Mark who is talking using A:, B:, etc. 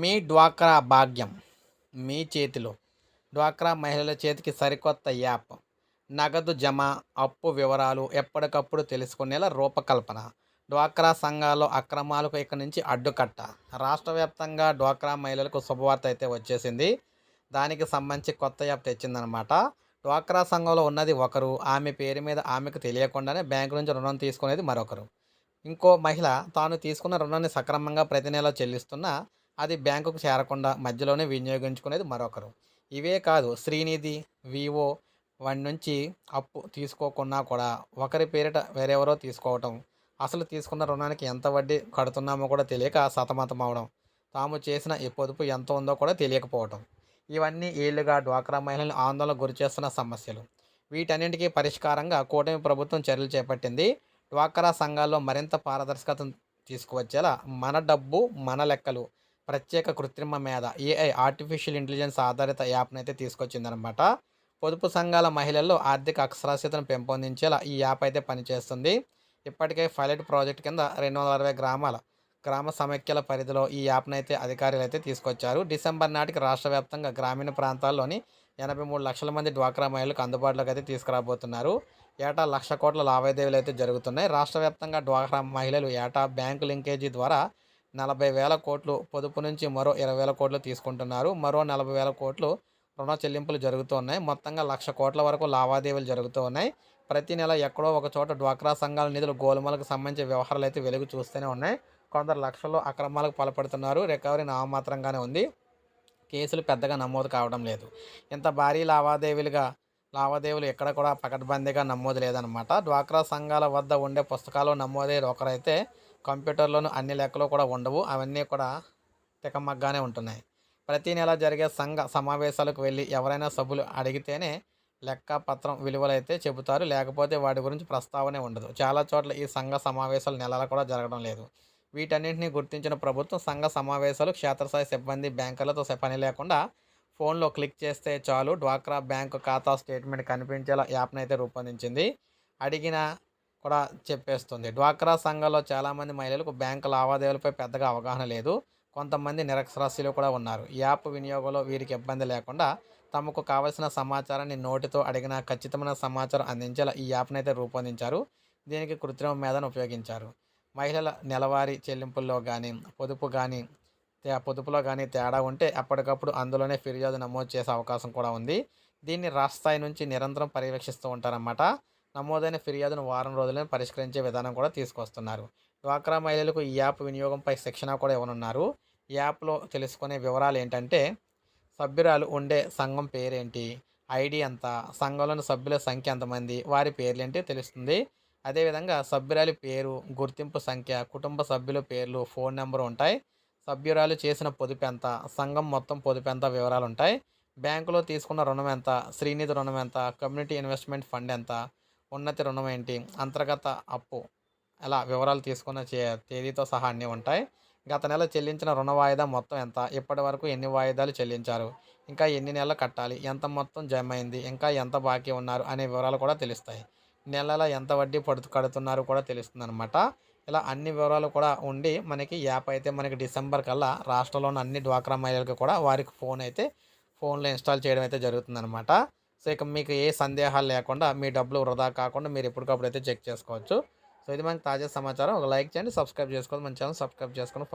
A: మీ డ్వాక్రా భాగ్యం మీ చేతిలో. డ్వాక్రా మహిళల చేతికి సరికొత్త యాప్. నగదు జమ అప్పు వివరాలు ఎప్పటికప్పుడు తెలుసుకునేలా రూపకల్పన. డ్వాక్రా సంఘాల్లో అక్రమాలకు ఇక నుంచి అడ్డుకట్ట. రాష్ట్ర వ్యాప్తంగా డ్వాక్రా మహిళలకు శుభవార్త అయితే వచ్చేసింది. దానికి సంబంధించి కొత్త యాప్ తెచ్చిందనమాట. డ్వాక్రా సంఘంలో ఉన్నది ఒకరు. ఆమె పేరు మీద ఆమెకు తెలియకుండానే బ్యాంకు నుంచి రుణం తీసుకునేది మరొకరు. ఇంకో మహిళ తాను తీసుకున్న రుణాన్ని సక్రమంగా ప్రతి నెల చెల్లిస్తున్నా అది బ్యాంకుకు చేరకుండా మధ్యలోనే వినియోగించుకునేది మరొకరు. ఇవే కాదు శ్రీనిధి వివో వాడి నుంచి అప్పు తీసుకోకున్నా కూడా ఒకరి పేరిట వేరెవరో తీసుకోవటం. అసలు తీసుకున్న రుణానికి ఎంత వడ్డీ కడుతున్నామో కూడా తెలియక సతమతం అవడం. తాము చేసిన ఈ పొదుపు ఎంత ఉందో కూడా తెలియకపోవటం. ఇవన్నీ ఏళ్ళుగా డ్వాక్రా మహిళలను ఆందోళన గురిచేస్తున్న సమస్యలు. వీటన్నింటికీ పరిష్కారంగా కూటమి ప్రభుత్వం చర్యలు చేపట్టింది. డ్వాక్రా సంఘాల్లో మరింత పారదర్శకతను తీసుకువచ్చేలా మన డబ్బు మన లెక్కలు ప్రత్యేక కృత్రిమ మేధ ఏఐ ఆర్టిఫిషియల్ ఇంటెలిజెన్స్ ఆధారిత యాప్ను అయితే తీసుకొచ్చిందనమాట. పొదుపు సంఘాల మహిళల్లో ఆర్థిక అక్షరాస్యతను పెంపొందించేలా ఈ యాప్ అయితే పనిచేస్తుంది. ఇప్పటికే పైలట్ ప్రాజెక్ట్ కింద రెండు వందల అరవై గ్రామాల గ్రామ సమైక్యల పరిధిలో ఈ యాప్ను అయితే అధికారులు అయితే తీసుకొచ్చారు. డిసెంబర్ నాటికి రాష్ట్ర వ్యాప్తంగా గ్రామీణ ప్రాంతాల్లోని ఎనభై మూడు లక్షల మంది డ్వాక్రా మహిళలకు అందుబాటులోకి అయితే తీసుకురాబోతున్నారు. ఏటా లక్ష కోట్ల లావాదేవీలు అయితే జరుగుతున్నాయి. రాష్ట్ర వ్యాప్తంగా డ్వాక్రా మహిళలు ఏటా బ్యాంకు లింకేజీ ద్వారా నలభై వేల కోట్లు పొదుపు నుంచి మరో ఇరవై వేల కోట్లు తీసుకుంటున్నారు. మరో నలభై వేల కోట్లు రుణ చెల్లింపులు జరుగుతూ ఉన్నాయి మొత్తంగా లక్ష కోట్ల వరకు లావాదేవీలు జరుగుతూ ఉన్నాయి ప్రతి నెల ఎక్కడో ఒక చోట డ్వాక్రా సంఘాల నిధులు గోలుమలకు సంబంధించిన వ్యవహారాలు అయితే వెలుగు చూస్తూనే ఉన్నాయి. కొందరు లక్షల్లో అక్రమాలకు పాల్పడుతున్నారు. రికవరీ నామమాత్రంగానే ఉంది. కేసులు పెద్దగా నమోదు కావడం లేదు. ఇంత భారీ లావాదేవీలుగా లావాదేవీలు ఎక్కడ కూడా పకడ్బందీగా నమోదు లేదనమాట డ్వాక్రా సంఘాల వద్ద ఉండే పుస్తకాలు నమోదయ్యేది ఒకరైతే కంప్యూటర్లోను అన్ని లెక్కలు కూడా ఉండవు. అవన్నీ కూడా తికమగ్గానే ఉంటున్నాయి. ప్రతి నెల జరిగే సంఘ సమావేశాలకు వెళ్ళి ఎవరైనా సభ్యులు అడిగితేనే లెక్క పత్రం విలువలైతే చెబుతారు. లేకపోతే వాటి గురించి ప్రస్తావనే ఉండదు. చాలా చోట్ల ఈ సంఘ సమావేశాలు నెలలు కూడా జరగడం లేదు. వీటన్నింటినీ గుర్తించిన ప్రభుత్వం సంఘ సమావేశాలు క్షేత్రస్థాయి సిబ్బంది బ్యాంకులతో పని లేకుండా ఫోన్లో క్లిక్ చేస్తే చాలు. డ్వాక్రా బ్యాంకు ఖాతా స్టేట్మెంట్ కనిపించేలా యాప్ను అయితే రూపొందించింది. అడిగిన కూడా చెప్పేస్తుంది. డ్వాక్రా సంఘాల్లో చాలామంది మహిళలకు బ్యాంకు లావాదేవీలపై పెద్దగా అవగాహన లేదు. కొంతమంది నిరక్షరాస్యులు కూడా ఉన్నారు. యాప్ వినియోగంలో వీరికి ఇబ్బంది లేకుండా తమకు కావలసిన సమాచారాన్ని నోటితో అడిగిన ఖచ్చితమైన సమాచారం అందించేలా ఈ యాప్ను అయితే రూపొందించారు. దీనికి కృత్రిమ మేధను ఉపయోగించారు. మహిళల నెలవారీ చెల్లింపుల్లో కానీ పొదుపు కానీ పొదుపులో కానీ తేడా ఉంటే అప్పటికప్పుడు అందులోనే ఫిర్యాదు నమోదు చేసే అవకాశం కూడా ఉంది. దీన్ని రాష్ట్ర స్థాయి నుంచి నిరంతరం పర్యవేక్షిస్తూ ఉంటారన్నమాట. నమోదైన ఫిర్యాదును వారం రోజులను పరిష్కరించే విధానం కూడా తీసుకొస్తున్నారు. డ్వాక్రా మహిళలకు ఈ యాప్ వినియోగంపై శిక్షణ కూడా ఇవ్వనున్నారు. ఈ యాప్లో తెలుసుకునే వివరాలు ఏంటంటే సభ్యురాలు ఉండే సంఘం పేరేంటి? ఐడి ఎంత? సంఘంలోని సభ్యుల సంఖ్య ఎంతమంది? వారి పేర్లు ఏంటి తెలుస్తుంది. అదేవిధంగా సభ్యురాలి పేరు గుర్తింపు సంఖ్య కుటుంబ సభ్యుల పేర్లు ఫోన్ నెంబర్ ఉంటాయి. సభ్యురాలు చేసిన పొదుపు ఎంత? సంఘం మొత్తం పొదుపు ఎంత? వివరాలు ఉంటాయి బ్యాంకులో తీసుకున్న రుణం ఎంత? శ్రీనిధి రుణం ఎంత? కమ్యూనిటీ ఇన్వెస్ట్మెంట్ ఫండ్ ఎంత? ఉన్నతి రుణం ఏంటి? అంతర్గత అప్పు ఎలా? వివరాలు తీసుకున్న తేదీతో సహా అన్నీ ఉంటాయి. గత నెల చెల్లించిన రుణ వాయిదా మొత్తం ఎంత? ఇప్పటి వరకు ఎన్ని వాయిదాలు చెల్లించారు? ఇంకా ఎన్ని నెలలు కట్టాలి? ఎంత మొత్తం జమ అయింది ఇంకా ఎంత బాకీ ఉన్నారు? అనే వివరాలు కూడా తెలుస్తాయి. నెలల ఎంత వడ్డీ పడుతు కడుతున్నారు కూడా తెలుస్తుంది అనమాట ఇలా అన్ని వివరాలు కూడా ఉండి మనకి యాప్ అయితే మనకి డిసెంబర్ కల్లా రాష్ట్రంలోని అన్ని డ్వాక్రా మహిళలకు కూడా వారికి ఫోన్ అయితే ఫోన్లో ఇన్స్టాల్ చేయడం అయితే జరుగుతుందన్నమాట. సో ఇక మీకు ఏ సందేహాలు లేకుండా మీ డబ్బులు వృధా కాకుండా మీరు ఎప్పటికప్పుడు అయితే చెక్ చేసుకోవచ్చు. సో ఇది మనకి తాజా సమాచారం. ఒక లైక్ చేయండి సబ్స్క్రైబ్ చేసుకోండి మన ఛానల్ సబ్స్క్రైబ్ చేసుకొని